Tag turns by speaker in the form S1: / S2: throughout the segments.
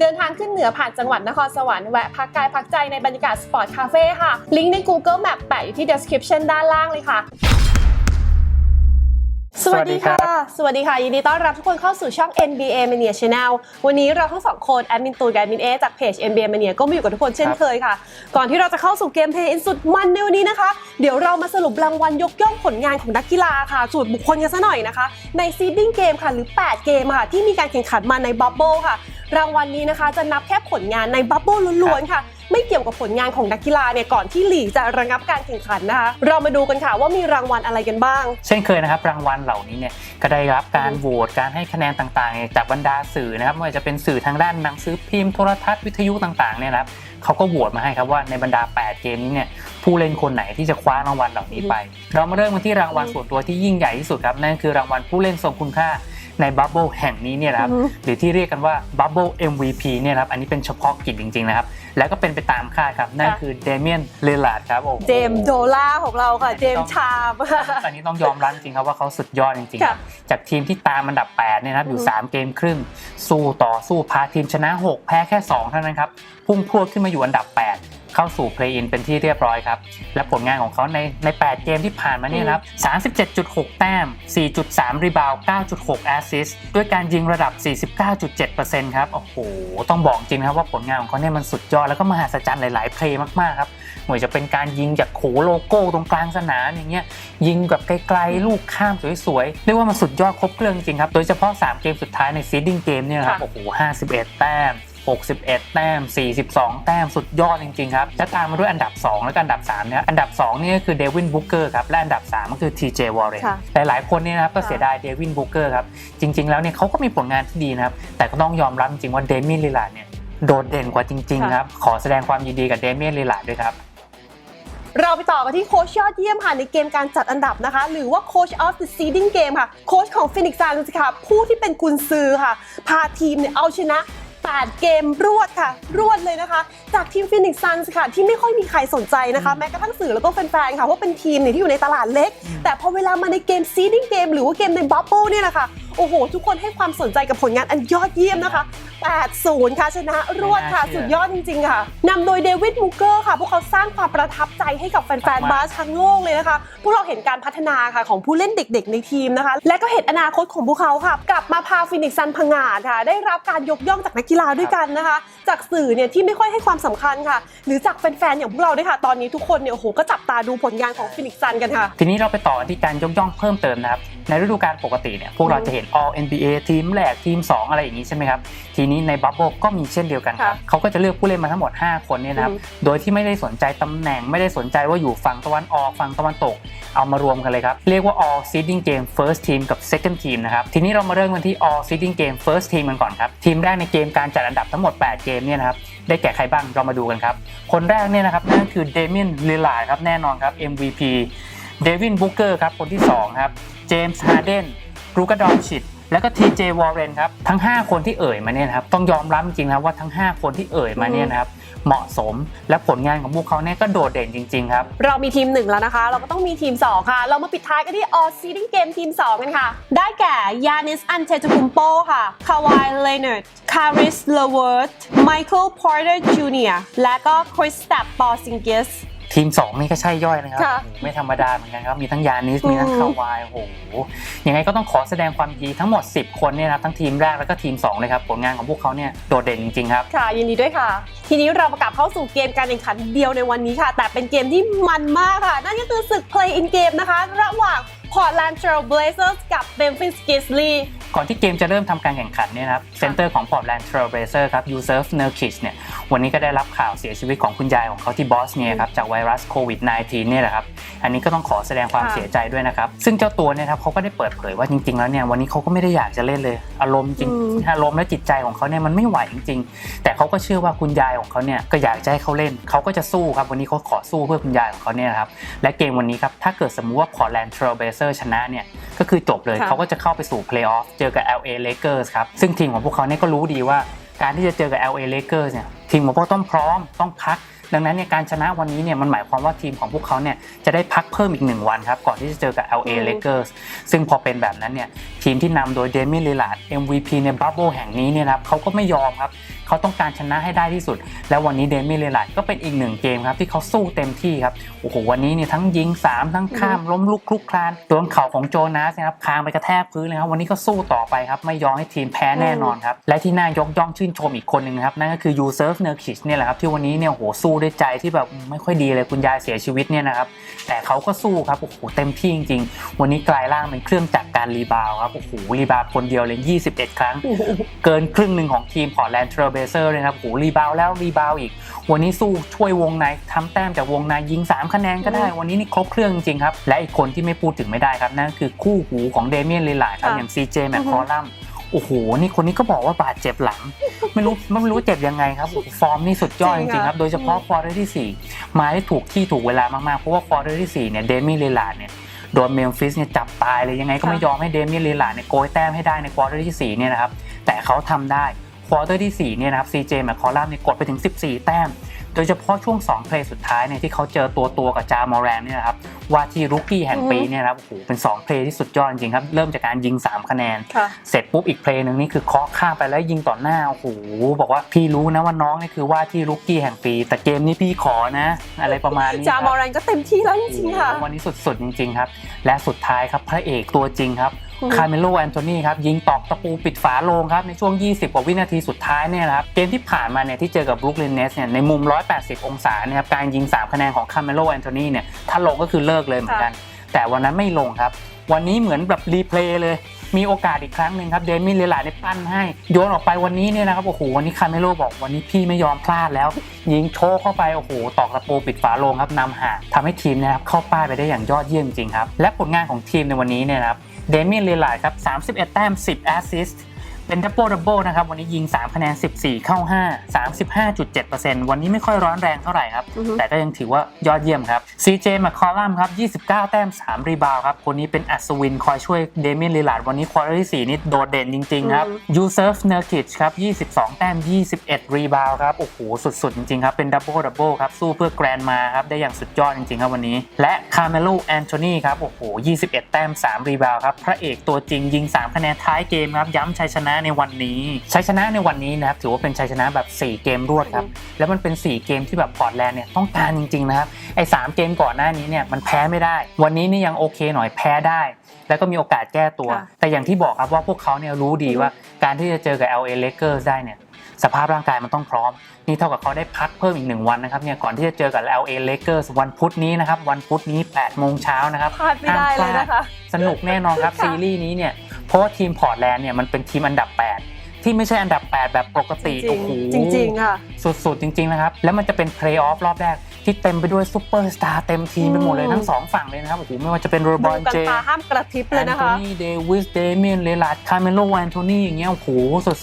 S1: เดินทางขึ้นเหนือผ่านจังหวัดนครสวรรค์แวะพักกายพักใจในบรรยากาศสปอร์ตคาเฟ่ค่ะ ลิงก์ใน Google Map แปะอยู่ที่ description ด้านล่างเลยค่ะสวัสดีค่ะ สวัสดีค่ะ ยินดีต้อนรับทุกคนเข้าสู่ช่อง NBA Mania Channel วันนี้เราทั้งสองคนแอดมินตูนกับแอดมินเอจากเพจ NBA Mania ก็มาอยู่กับทุกคนเช่นเคยค่ะ ก่อนที่เราจะเข้าสู่เกมเพลย์อินสุดมันในวันนี้นะคะ เดี๋ยวเรามาสรุปรางวัลยกย่องผลงานของนักกีฬาค่ะส่วนบุคคลกันซะหน่อยนะคะ ในซีดดิ้งเกมค่ะหรือ 8 เกมค่ะ ที่มีการแข่งขันมาในบับเบิลค่ะ รางวัลนี้นะคะจะนับแค่ผลงานในบับเบิลล้วนๆค่ะ ไม่เกี่ยวกับผลงานของนักกีฬาเนี่ยก่อนที่ลีกจะระงับการแข่งขันนะคะ เรามาดูกันค่ะว่ามีรางวัลอะไรกันบ้าง
S2: เช่นเคยนะครับรางวัลเหล่านี้เนี่ยก็ได้รับการโหวตการให้คะแนนต่างๆเนี่ยจากบรรดาสื่อนะครับไม่ว่าจะเป็นสื่อทางด้านหนังสือพิมพ์โทรทัศน์วิทยุต่างๆเนี่ยนะครับเขาก็โหวตมาให้ครับว่าในบรรดา 8 เกมนี้เนี่ยผู้เล่นคนไหนที่จะคว้ารางวัลเหล่านี้ไป เรามาเริ่มกันที่รางวัลส่วนตัวที่ยิ่งใหญ่ที่สุดครับนั่นคือรางวัลผู้เล่นทรงคุณค่า ในบับเบิลแห่งนี้เนี่ยนะครับ
S1: อือฮึ
S2: หรือที่เรียกกันว่า Bubble MVP เนี่ยนะครับอันนี้เป็นเฉพาะกิจจริงๆนะครับแล้วก็เป็นไปตามคาดครับ นั่นคือเดเมียนเลลาร์ดครับโอ้โห
S1: เจมส์โดล่าของเราค่ะ เจมส์ชาม
S2: ตอนนี้ต้องยอมรับจริงครับว่าเขาสุดยอดจริงๆค
S1: ค่ะ
S2: รับจากทีมที่ตามอันดับ 8 เนี่ยนะครับอยู่
S1: อืม
S2: 3เกมครึ่ง สู้ต่อสู้พาทีมชนะ 6 แพ้แค่ 2 เท่านั้นครับ พุ่งพรวดขึ้นมาอยู่อันดับ 8 เข้าสู่เพลย์อินเป็นที่เรียบร้อยครับ และผลงานของเขาในใน 8 เกมที่ผ่านมาเนี่ยนะครับ 37.6 แต้ม 4.3 รีบาวด์9.6 แอสซิสต์ด้วยการยิงระดับ 49.7%ครับ โอ้โห ต้องบอกจริงนะครับว่าผลงานของเขาเนี่ยมันสุดยอด แล้วก็มหัศจรรย์หลาย ๆ เพลย์มาก ๆ ครับไม่ว่าจะเป็นการยิงจากโขโลโก้ตรงกลางสนามอย่างเงี้ยยิงแบบไกลๆลูกข้ามสวยๆเรียกว่ามันสุดยอดครบเครื่องจริงครับ โดยเฉพาะ 3 เกมสุดท้ายในซีดดิ้งเกมเนี่ยนะครับ
S1: ค่ะ
S2: โอ้โห51 แต้ม 61 แต้ม 42 แต้มสุดยอดจริงๆครับและตามมาด้วยอันดับ 2 แล้วก็อันดับ3เนี่ยอันดับ 2 นี่ก็คือเดวินบุกเกอร์ครับและอันดับ 3 ก็คือ TJ Warren
S1: ค่ะ
S2: หลายๆคนเนี่ยนะครับก็เสียดายเดวินบุกเกอร์ครับจริง ๆแล้วเนี่ยเขาก็มีผลงานที่ดีนะครับแต่ก็ต้องยอมรับจริงๆว่าเดมิ n นลิลาร์ดเนี่ยโดดเด่นกว่าจริงๆครับขอแสดงความยินดีกับเดมิ n นลิลาร์ดด้วยครับ
S1: เราไปต่อกันที่โค้ชยอดเยี่ยมค่ะในเกมการจัดอันดับนะคะ หรือว่าโค้ช of the seeding game ค่ะ โค้ชของ Phoenix Suns ค่ะ ผู้ที่เป็นกุนซือค่ะ พาทีมเนี่ยเอาชนะ 8 เกมรวดค่ะ รวดเลยนะคะ จากทีม Phoenix Suns ค่ะ ที่ไม่ค่อยมีใครสนใจนะคะ แม้กระทั่งสื่อแล้วก็แฟนๆค่ะว่าเป็นทีมเนี่ยที่อยู่ในตลาดเล็ก แต่พอเวลามาในเกม seeding game หรือว่าเกมใน bubble เนี่ยนะคะ โอ้โห ทุกคนให้ความสนใจกับผลงานอันยอดเยี่ยมนะคะ 8-0 ค่ะชนะรวดค่ะ
S2: ไม่น่าเชื่อ
S1: สุดยอดจริงๆค่ะนำโดยเดวิดมูเกอร์ค่ะ พวกเขาสร้างความประทับใจให้กับแฟนๆบาสทั้งโลกเลยนะคะ พวกเราเห็นการพัฒนาค่ะของผู้เล่นเด็กๆ ในทีมนะคะ และก็เห็นอนาคตของพวกเขาค่ะ กลับมาพาฟินิกซ์ซันพังงาดค่ะ ได้รับการยกย่องจากนักกีฬาด้วยกันนะคะ จากสื่อเนี่ยที่ไม่ค่อยให้ความสำคัญค่ะ หรือจากแฟนๆอย่างพวกเราด้วยค่ะ ตอนนี้ทุกคนเนี่ยโอ้โหก็จับตาดูผลงานของฟินิกซ์ซันกันค่ะ
S2: ทีนี้เราไปต่อกันที่การยกย่องเพิ่มเติมนะครับ ในฤดูกาลปกติเนี่ยพวกเราจะเห็น All NBA ทีมแรกทีม 2 อะไรอย่างนี้ใช่ไหมครับ ทีนี้ในบับเบิลก็มีเช่นเดียวกันครับ
S1: ค่ะ
S2: เขาก็จะเลือกผู้เล่นมาทั้งหมด 5 คนเนี่ยนะครับ
S1: อืม
S2: โดยที่ไม่ได้สนใจตำแหน่งไม่ได้สนใจว่าอยู่ฝั่งตะวันออกฝั่งตะวันตกเอามารวมกันเลยครับ เรียกว่า All Seeding Game First Team กับ Second Team นะครับ ทีนี้เรามาเริ่มกันที่ All Seeding Game First Team กันก่อนครับ ทีมแรกในเกมการจัดอันดับทั้งหมด 8 เกมเนี่ยนะครับ ได้แก่ใครบ้าง เรามาดูกันครับ คนแรกเนี่ยนะครับ นั่นคือเดมิ n นลิลาร์ครับ แน่นอนครับ MVP เดวินบุกเกอร์ครับคนที่2ครับเจมส์ฮาร์เดนรูกาดอนชิดแล้วก็ทีเจวอร์เรนครับทั้ง 5 คนที่เอ่ยมาเนี่ยครับต้องยอมรับจริงนะครับว่าทั้ง 5 คนที่เอ่ยมาเนี่ยนะครับเหมาะสมและผลงานของพวกเขาเนี่ยก็โดดเด่นจริงๆครับ
S1: เรามีทีม 1 แล้วนะคะ เราก็ต้องมีทีม 2 ค่ะ เรามาปิดท้ายกันที่ All Seeding Game ทีม 2 กันค่ะ ได้แก่ยานิสอันเทตุคุมโปค่ะคาวายเลเนอร์ดคาริสเลเวิร์ดไมเคิลพอร์เตอร์จูเนียร์และก็คริสตับปอซิงเกส
S2: ทีม 2 นี่ก็ใช่ย่อยนะครับ
S1: ค่ะ
S2: โอ้โหไม่ธรรมดาเหมือนกันครับ มีทั้งยานิส มีทั้ง
S1: อืม
S2: คาวายโอ้โหยังไงก็ต้องขอแสดงความยินดีทั้งหมด 10 คนเนี่ยนะครับทั้งทีมแรกแล้วก็ทีม2เลยครับผลงานของพวกเขาเนี่ยโดดเด่นจริงๆครับ
S1: ค่ะยินดีด้วยค่ะ ทีนี้เราประกลับเข้าสู่เกมการแข่งขันเดียวในวันนี้ค่ะ แต่เป็นเกมที่มันมากค่ะ นั่นก็คือศึก Play in Game นะคะ ระหว่าง Portland Trail Blazers กับ Memphis Grizzlies
S2: ก่อนที่เกมจะเริ่มทำการแข่งขันเนี่ยนะครับเซนเตอร์ของ Portland Trail Blazers ครับยูเซฟเนอร์คิชเนี่ยวันนี้ก็ได้รับข่าวเสียชีวิตของคุณยายของเขาที่บอสเนียครับจากไวรัสโควิด -19 เนี่ยแหละครับอันนี้ก็ต้องขอแสดงความ
S1: ค่ะ
S2: เสียใจด้วยนะครับซึ่งเจ้าตัวเนี่ยครับเขาก็ได้เปิดเผยว่าจริง ๆ แล้วเนี่ยวันนี้เขาก็ไม่ได้อยากจะเล่นเลย อารมณ์จริง
S1: อืม
S2: อารมณ์และจิตใจของเขาเนี่ยมันไม่ไหวจริง ๆ แต่เขาก็เชื่อว่าคุณยายของเขาเนี่ยก็อยากจะให้เขาเล่นเขาก็จะสู้ครับวันนี้เขาขอสู้เพื่อคุณยายของเขาเนี่ยนะครับและเกมวันนี้ครับถ้าเกิดสมมุติว่า Portland Trail Blazers ชนะเนี่ยก็คือจบเลย
S1: ค่ะ
S2: เขาก็จะเข้าไปสู่เพลย์ออฟเจอกับ LA Lakers ครับ ซึ่งทีมของพวกเขาเนี่ยก็รู้ดีว่าการที่จะเจอกับ LA Lakers เนี่ยทีมของพวกเขาต้องพร้อมต้องพัก ดังนั้นเนี่ยการชนะวันนี้เนี่ยมันหมายความว่าทีมของพวกเขาเนี่ยจะได้พักเพิ่มอีกหนึ่งวันครับก่อนที่จะเจอกับ LA
S1: อืม
S2: Lakers ซึ่งพอเป็นแบบนั้นเนี่ยทีมที่นำโดยเดมิลิลาร์ด MVP ในบับเบิลแห่งนี้เนี่ยนะครับเขาก็ไม่ยอมครับเขาต้องการชนะให้ได้ที่สุด แล้ววันนี้เดมิลิลาร์ดก็เป็นอีกหนึ่งเกมครับที่เขาสู้เต็มที่ครับโอ้โหวันนี้เนี่ยทั้งยิง 3 ทั้งข้ามล้มลุกคลุกคลานโดนเข่าของโจนาสนะครับคางไปกระแทกพื้นเลยครับวันนี้ก็สู้ต่อไปครับไม่ยอมให้ทีมแพ้แน่นอนครับและที่น่ายกย่องชื่นชมอีกคนหนึ่งนะครับนั่นก็คือยูเซฟเนอร์คิชเนี่ยแหละครับที่วันนี้เนี่ยโอ้โหสู้ด้วยใจที่แบบไม่ค่อยดีเลยคุณยายเสียชีวิตเนี่ยนะครับแต่เขาก็สู้ครับโอ้โหเต็มที่จริง ๆ วันนี้กลายร่างเป็นเครื่องจักรการรีบาวด์ครับโอ้โหรีบาวด์คนเดียวเลย 21 ครั้ง เกินครึ่งหนึ่งของทีมพอร์ตแลนด์เทรลเบเซอร์เลยนะครับโอ้โหรีบาวด์แล้วรีบาวด์อีก วันนี้สู้ช่วยวงในทำแต้มจากวงในยิง 3 คะแนนก็ได้ วันนี้นี่ครบเครื่องจริงๆครับและอีกคนที่ไม่พูดถึงไม่ได้ครับนั่นก็คือคู่หูของเดเมียนเลลาร์ดครับ
S1: ค่ะ
S2: อย่างซีเจแมคคอลัมโอ้โห นี่คนนี้ก็บอกว่าบาดเจ็บหลัง ไม่รู้ไม่รู้เจ็บยังไงครับโอ้โหฟอร์มนี่สุดยอดจ
S1: จริง
S2: ริงๆ
S1: ค่ะ
S2: ครับ โดยเฉพาะควอเตอร์ที่ 4 มาได้ถูกที่ถูกเวลามากๆ เพราะว่าควอเตอร์ที่ 4 เนี่ย เดเมียนเลลาร์ดเนี่ยโดนเมมฟิสเนี่ยจับตายเลยยังไงก็ไม่ยอมให้เดเมียนเลลาร์ดเนี่ยโกยแต้มให้ได้ในควอเตอร์ที่ 4 เนี่ยนะครับ แต่เขาทำได้ควอเตอร์ที่4เนี่ยนะครับ CJ แมคคอลัมเนี่ยกดไปถึง 14 แต้ม โดยเฉพาะช่วง 2 เพลย์สุดท้ายเนี่ยที่เขาเจอตัวตัวกับจามอแรนเนี่ยนะครับว่าที่รุกกี้แห่งปีเนี่ยนะครับโอ้โหเป็น 2 เพลย์ที่สุดยอดจริงๆครับ เริ่มจากการยิง 3 คะแนน
S1: ค่ะ
S2: เสร็จปุ๊บอีกเพลย์หนึ่งนี่คือเคาะข้ามไปแล้วยิงต่อหน้าโอ้โหบอกว่าพี่รู้นะว่าน้องนี่คือว่าที่รุกกี้แห่งปี แต่เกมนี้พี่ขอนะ อะไรประมาณนี้
S1: จา
S2: ค
S1: ม
S2: รั
S1: อบแรนก็เต็มที่แล้วจริงๆค่ะ
S2: โอ้โหวันนี้สุดๆจริงๆครับและสุดท้ายครับพระเอกตัวจริงครับ
S1: อืม
S2: คาร์เมโลแอนโทนีครับยิงตอกตะปูปิดฝาโลงครับในช่วง 20 กว่าวินาทีสุดท้ายเนี่ยนะครับเกมที่ผ่านมาเนี่ยที่เจอกับบรุกลินเนสเนี่ยในมุม 180 องศาเนี่ยครับการยิง 3 คะแนนของคาร์เมโลแอนโทนีเนี่ยถ้าลงก็คือเลิกเลยเหมือนกัน แต่วันนั้นไม่ลงครับ วันนี้เหมือนแบบรีเพลย์เลยมีโอกาสอีกครั้งหนึ่งครับเดมินเลลาร์ดได้ปั้นให้ โยนออกไปวันนี้เนี่ยนะครับโอ้โหวันนี้คาร์เมโลบอกวันนี้พี่ไม่ยอมพลาดแล้ว ยิงโชกเข้าไปโอ้โหตอกตะปูปิดฝาโลงครับนำห่างทำให้ทีมเนะครับเข้าป้ายไปได้อย่างยอดเยี่ยมจริงครับและผลงานของทีมในวันนี้เนี่ยนะครับ เดมินเลลาร์ดครับ31 แต้ม 10 แอสซิสต์ เป็นดับเบิลดับเบิลนะครับวันนี้ยิง 3 คะแนน 14 เข้า 5 35.7%วันนี้ไม่ค่อยร้อนแรงเท่าไหร่ครับ
S1: อือฮึ
S2: แต่ก็ยังถือว่ายอดเยี่ยมครับ CJ แมคคอลัมครับ 29 แต้ม 3 รีบาวด์ครับคนนี้เป็นอัศวินคอยช่วยเดเมียนลิลาร์ดวันนี้ควอเตอร์ที่ 4 นี่โดดเด่นจริง ๆ ครับ
S1: อืม
S2: ยูเซฟเนอร์กิชครับ 22 แต้ม 21 รีบาวด์ครับโอ้โหสุด ๆ จริง ๆ ครับ เป็นดับเบิลดับเบิลครับ สู้เพื่อแกรนมาครับ ได้อย่างสุดยอดจริง ๆ ครับวันนี้ และคาร์เมโลแอนโทนีครับโอ้โห21 แต้ม 3 รีบาวด์ครับพระเอกตัวจริงยิง 3 คะแนนท้ายเกมครับย้ำชัยชนะในวันนี้ชัยชนะในวันนี้นะครับถือว่าเป็นชัยชนะแบบ 4 เกมรวดครับ แล้วมันเป็น 4 เกมที่แบบพอร์ตแลนด์เนี่ยต้องการจริงๆนะครับไอ้สามเกมก่อนหน้านี้เนี่ยมันแพ้ไม่ได้ วันนี้นี่ยังโอเคหน่อยแพ้ได้ แล้วก็มีโอกาสแก้ตัว
S1: ค่ะ
S2: แต่อย่างที่บอกครับว่าพวกเขาเนี่ยรู้ดีว่าการที่จะเจอกับ LA Lakers ได้เนี่ยสภาพร่างกายมันต้องพร้อม นี่เท่ากับเขาได้พักเพิ่มอีกหนึ่งวันนะครับเนี่ยก่อนที่จะเจอกับ LA Lakers วันพุธนี้นะครับ วันพุธนี้8โมงเช้านะครับ
S1: พลาดไม่ได้เลยนะคะ
S2: สนุกแน่นอนครับ
S1: ค่ะ
S2: ซีรีส์นี้เนี่ย เพราะว่าทีมพอร์ตแลนด์เนี่ยมันเป็นทีมอันดับ 8 ที่ไม่ใช่อันดับ 8 แบบปกติ
S1: จริ
S2: โอ้
S1: ง
S2: โห
S1: ๆจริงๆค่ะ
S2: สุดๆ จริง ๆ นะครับ แล้วมันจะเป็นเพลย์ออฟรอบแรกที่เต็มไปด้วยซูเปอร์สตาร์เต็มทีมไปหมดเลย
S1: อืม
S2: ทั้งสองฝั่งเลยนะครับโอ้โหไม่ว่าจะเป็นโรบ
S1: ดู
S2: อน
S1: กัน
S2: เจ
S1: ตาห้ามกระพริบเล
S2: แอยน
S1: นะ
S2: โท
S1: คะ
S2: นีเดวิสเดเมียนเลลาร์ดคาร์เมโลแอนโทนีอย่างเงี้ยโอ้โห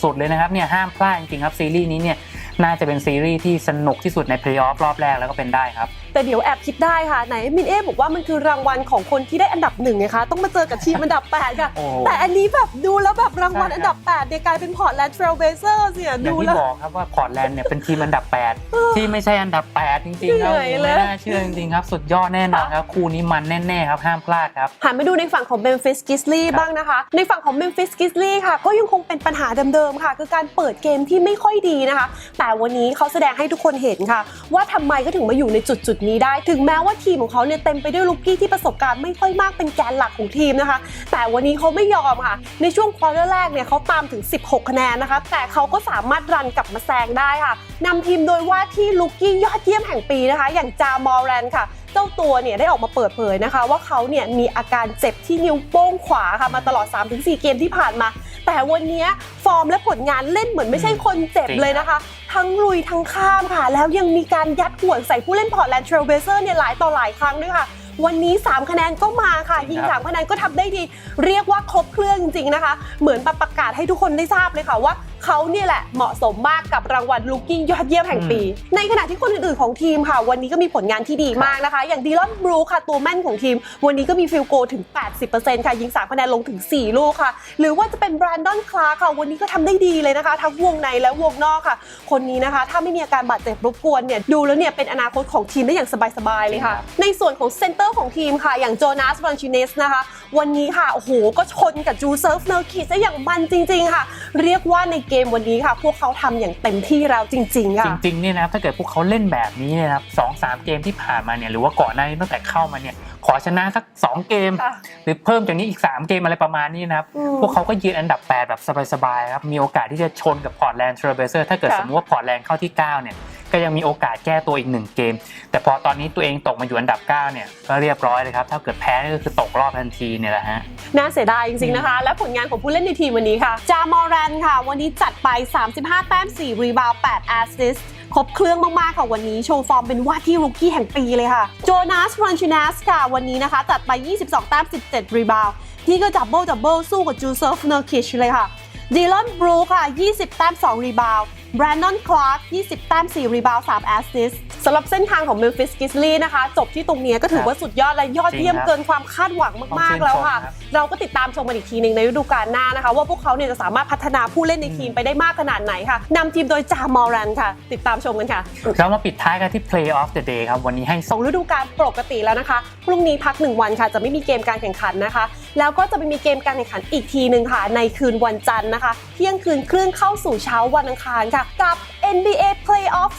S2: สุดๆเลยนะครับเนี่ยห้ามพลาดจริงๆครับซีรีส์นี้เนี่ยน่าจะเป็นซีรีส์ที่สนุกที่สุดในเพลย์ออฟรอบแรกแล้วก็เป็นได้ครับ
S1: แต่เดี๋ยวแอบคิดได้ค่ะไหนมินเอบอกว่ามันคือรางวัลของคนที่ได้อันดับหนึ่งไงคะ ต้องมาเจอกับทีมอันดับ 8 ค่ะ
S2: โอ้
S1: แต่อันนี้แบบดูแล้วแบบรางวัล
S2: ใช่ครับ
S1: อันดับ8เนี่ยกลายเป็นพอร์ตแลนด์เทรลเบเซอร์เนี่ย
S2: อย่าง
S1: ดู
S2: ที่
S1: แล้ว
S2: บอกครับว่าพอร์ตแลนด์เนี่ยเป็นทีมอันดับ 8 ที่ไม่ใช่อันดับ 8 จริงๆครับ
S1: เหนื่อยเลย
S2: ไม่น่าเชื่อจริงๆครับ สุดยอดแน่นอนครับ คู่นี้มันแน่ๆครับ ห้ามพลาดครับ
S1: หันมาดูในฝั่งของเบมฟิสกิสลี
S2: ครับ
S1: บ้างนะคะ ในฝั่งของเบมฟิสกิสลีค่ะ ก็ยังคงเป็นปัญหาเดิมๆค่ะ คือการเปิดเกมที่ไม่ค่อยดีนะคะ แต่วันนี้เขาแสดงให้ทุกคนเห็นค่ะ ว่าทำไมก็ถึงมาอยู่ในจุดจุดๆนี้ได้ ถึงแม้ว่าทีมของเขาเนี่ยเต็มไปด้วยลูกกี้ที่ประสบการณ์ไม่ค่อยมากเป็นแกนหลักของทีมนะคะ แต่วันนี้เขาไม่ยอมค่ะ ในช่วงควอเตอร์แรกเนี่ยเขาตามถึง 16 คะแนนนะคะ แต่เขาก็สามารถรันกลับมาแซงได้ค่ะนำทีมโดยว่าที่ลูกกี้ยอดเยี่ยมแห่งปีนะคะ อย่างจามอร์แรนค่ะเจ้าตัวเนี่ยได้ออกมาเปิดเผยนะคะ ว่าเขาเนี่ยมีอาการเจ็บที่นิ้วโป้งขวาค่ะมาตลอด 3-4 เกมที่ผ่านมา แต่วันเนี้ยฟอร์มและผลงานเล่นเหมือนไม่ใช่คนเจ็บ
S2: จริง
S1: เลยนะคะ ทั้งลุยทั้งข้ามค่ะ แล้วยังมีการยัดห่วงใส่ผู้เล่นพอร์ตแลนด์เทรลเบเซอร์เนี่ยหลายต่อหลายครั้งด้วยค่ะวันนี้ 3 คะแนนก็มาค่ะ ยิง
S2: ครับ
S1: 3คะแนนก็ทำได้ดี เรียกว่าครบเครื่องจริงๆนะคะ เหมือนประกาศให้ทุกคนได้ทราบเลยค่ะว่า เขาเนี่ยแหละเหมาะสมมากกับรางวัลลูกี้ยอดเยี่ยมแห่งปี ในขณะที่คนอื่นๆของทีมค่ะ วันนี้ก็มีผลงานที่ดีมากนะคะ อย่างดีลอนบรูค่ะตัวแม่นของทีม วันนี้ก็มีฟิลโกถึง 80%ค่ะยิง3คะแนนลงถึง 4 ลูกค่ะ หรือว่าจะเป็นแบรนดอนคลาร์ค่ะ วันนี้ก็ทำได้ดีเลยนะคะ ทั้งวงในและวงนอกค่ะ คนนี้นะคะ ถ้าไม่มีอาการบาดเจ็บรบกวนเนี่ยดูแล้วเนี่ยเป็นอนาคตของทีมได้อย่างสบายๆเลยค่ะ ในส่วนของเซนเตอร์ของทีมค่ะ อย่างโจนาสบรันชิเนสนะคะ วันนี้ค่ะโอ้โหก็ชนกับจูเซิร์ฟเนอร์คิดได้อย่างมันจริง ๆ ค่ะ เรียกว่าในเกมวันนี้ค่ะ พวกเขาทำอย่างเต็มที่แล้วจริงๆ
S2: จ
S1: ค่ะ
S2: ริงๆเนี่ยนะครับถ้าเกิดพวกเขาเล่นแบบนี้เนี่ยนะครับสองสามเกมที่ผ่านมาเนี่ยหรือว่าก่อนหน้านี้ตั้งแต่เข้ามาเนี่ยขอชนะสัก 2 เกม
S1: ค่ะ
S2: หรือเพิ่มจากนี้อีก 3 เกมอะไรประมาณนี้นะครับ
S1: อืม
S2: พวกเขาก็ยืนอันดับ 8 แบบสบายๆครับมีโอกาสที่จะชนกับพอร์ตแลนด์เทรเบเซอร์ถ้าเกิด
S1: ค่ะ
S2: สมมติว่าพอร์ตแลนด์เข้าที่ 9 เนี่ย ก็ยังมีโอกาสแก้ตัวอีก 1 เกม แต่พอตอนนี้ตัวเองตกมาอยู่อันดับ 9 เนี่ย ก็เรียบร้อยเลยครับ ถ้าเกิดแพ้ก็คือตกรอบทันทีเนี่ยแหละฮะ
S1: น่าเสียดายจริงๆนะคะ และผลงานของผู้เล่นในทีมวันนี้ค่ะ จามอรันค่ะ วันนี้จัดไป 35 แต้ม 4 รีบาวด์8แอสซิสต์ครบเครื่องมาก ๆ ค่ะวันนี้โชว์ฟอร์มเป็นว่าที่รุกกี้แห่งปีเลยค่ะโจนาสรันชินัสค่ะ วันนี้นะคะ จัดไป 22 แต้ม 17 รีบาวที่ก็ดับเบิลดับเบิลสู้กับจูเซฟเนอร์คิชเลยค่ะดีลอนบรูค่ะ 20 แต้ม 2 รีบาว แบรนดอนคลาร์ก20 แต้ม 4 รีบาวด์3แอสซิสต์สำหรับเส้นทางของเมมฟิสกิสลีนะคะ จบที่ตรงเนี้ยก็ถือว่าสุดยอดและยอดเยี่ยม
S2: จริงครับ
S1: เกินความคาดหวังมากๆแล้วค่ะ
S2: ต้องชื่นชมครับ
S1: เราก็ติดตามชมกันอีกทีหนึ่งในฤดูกาลหน้านะคะ ว่าพวกเขาเนี่ยจะสามารถพัฒนาผู้เล่นในทีมไปได้มากขนาดไหนค่ะนำทีมโดยจามอรันค่ะ ติดตามชมกันค่ะ
S2: เรามาปิดท้ายกันที่ Play of the Day ครับวันนี้ให้
S1: สองฤดูกาลปกติแล้วนะคะ พรุ่งนี้พักหนึ่งวันค่ะ จะไม่มีเกมการแข่งขันนะคะ แล้วก็จะไปมีเกมการแข่งขันอีกทีหนึ่งค่ะ ในคืนวันจันทร์นะคะ เที่ยงคืนครึ่งเข้าสู่เช้าวันอังคารค่ะกับ NBA Playoff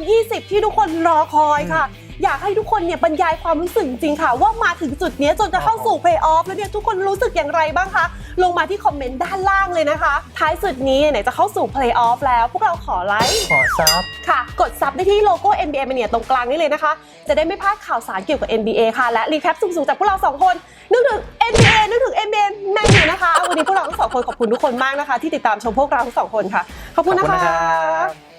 S1: 2020 ที่ทุกคนรอคอยค่ะ อยากให้ทุกคนเนี่ยบรรยายความรู้สึกจริงๆค่ะ ว่ามาถึงจุดเนี้ยจนจะเข้าสู่ Playoff แล้วเนี่ยทุกคนรู้สึกอย่างไรบ้างคะ ลงมาที่คอมเมนต์ด้านล่างเลยนะคะ ท้ายสุดนี้ไหนจะเข้าสู่ Playoff แล้ว พวกเราขอไลค์
S2: ขอซับ
S1: ค่ะ กดซับได้ที่โลโก้ NBA Mania ตรงกลางนี้เลยนะคะ จะได้ไม่พลาดข่าวสารเกี่ยวกับ NBA ค่ะ และรีแคปสูงๆจากพวกเราสองคนนึกถึง NBA นึกถึง NBA แมนอยู่นะคะ วันนี้พวกเราทั้งสองคนขอบคุณทุกคนมากนะคะ ที่ติดตามชมพวกเราทั้งสองคนค่ะ ขอบคุณนะ
S2: ขอบคุณ
S1: คะ
S2: นะครับ